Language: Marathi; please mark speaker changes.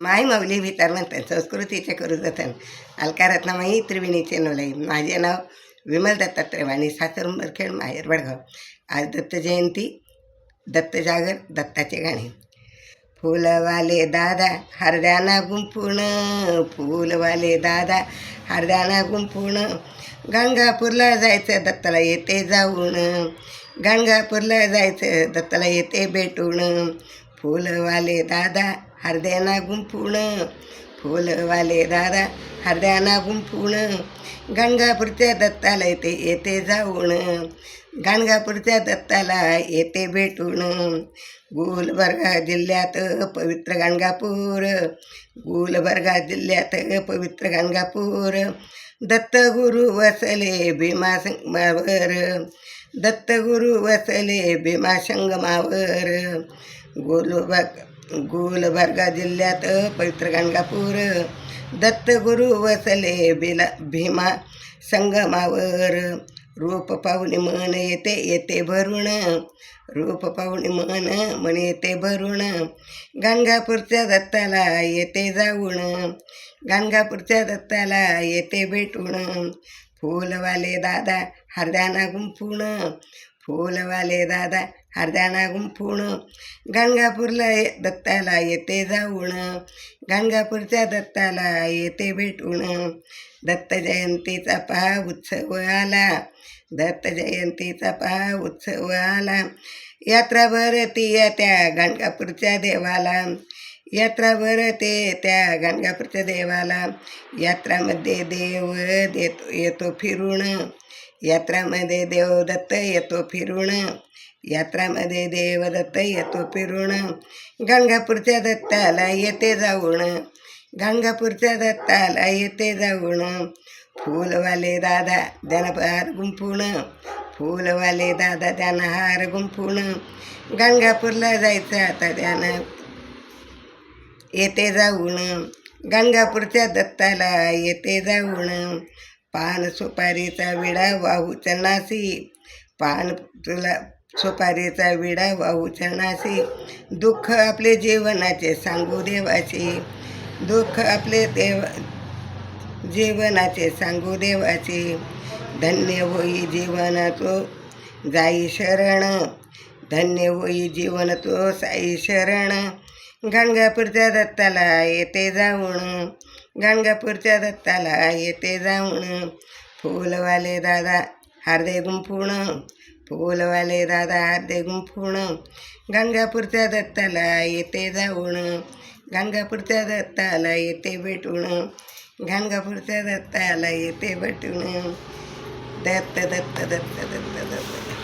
Speaker 1: माय मौली विचार म्हणतात संस्कृतीचे करू जतन अलकारत्नामाई त्रिवेणीचे नोलाई. माझे नाव विमल दत्तात्रय वाणी सासर उंबरखेड माहेर वडगाव. आज दत्त जयंती दत्त जागर दत्ताचे गाणे. फुलवाले दादा हरद्याना गुंफून फुलवाले दादा हरद्याना गुंफून गंगापूरला जायचं दत्ताला येते जाऊन. गंगापूरला जायचं दत्ताला येते भेटून. फुलवाले दादा हरद्याना गुंफून फुलवाले दादा हरद्याना गुंफून गणगापूरच्या दत्ताला येते येते जाऊन. गाणगापूरच्या दत्ताला येते भेटून. गुलबर्गा जिल्ह्यात पवित्र गाणगापूर गुलबर्गा जिल्ह्यात पवित्र गाणगापूर दत्तगुरु वसले भीमा संगमावर. दत्तगुरु वसले भीमाशंगमावर गुलबर्ग गुलबर्गा जिल्ह्यात पवित्र गंगापूर. दत्तगुरु वसले बिला भीमा संगमावर. रूप पाहुणे मन येते येते भरुण रूप पाहुणे मन मन येते भरुण गाणगापूरच्या दत्ताला येते जाऊण गाणगापूरच्या दत्ताला येते भेटून. फुलवाले दादा हरदाना गुंफून. फुलवाले दादा हरद्याना गुंफून गाणगापूरला ये दत्ताला येते जाऊन. गाणगापूरच्या दत्ताला येते भेटून. दत्त जयंतीचा पहा उत्सव आला. दत्त जयंतीचा पहा उत्सव आला. यात्रा भरती या त्या गाणगापूरच्या देवाला. यात्रा भरते त्या गाणगापूरच्या देवाला. यात्रामध्ये देव देतो येतो फिरून. यात्रामध्ये देव दत्त येतो फिरून. यात्रामध्ये देवदत्त येतो फिरून. गाणगापूरच्या दत्ताला येते जाऊन. गाणगापूरच्या दत्ताला येते जाऊन. फुलवाले दादा ज्ञानहार गुंफून. फुलवाले दादा त्यानं हार गुंफून. गाणगापूरला जायचं आता त्यानं. येते जाऊन. गंगापूरच्या दत्ताला येते जाऊन. पान सुपारीचा विडा वाहू चणासी पान तुला सुपारीचा विडा वाहू चणासी दुःख आपले जीवनाचे सांगू देवाचे दुःख आपले देव जीवनाचे सांगू देवाचे धन्य होई जीवन तो जाई शरण. धन्य होई जीवन तो साई शरण. गाणगापूरच्या दत्ताला येते जाऊन. गाणगापूरच्या दत्ताला येते जाऊन. फुलवाले दादा हार्दे गुंफूण फुलवाले दादा हार्दे गुंफूण गाणगापूरच्या दत्ताला येते जाऊन. गाणगापूरच्या दत्ताला येते भेटून. गाणगापूरच्या दत्ताला येते भेटून. दत्त दत्त दत्त दत्त दत्त.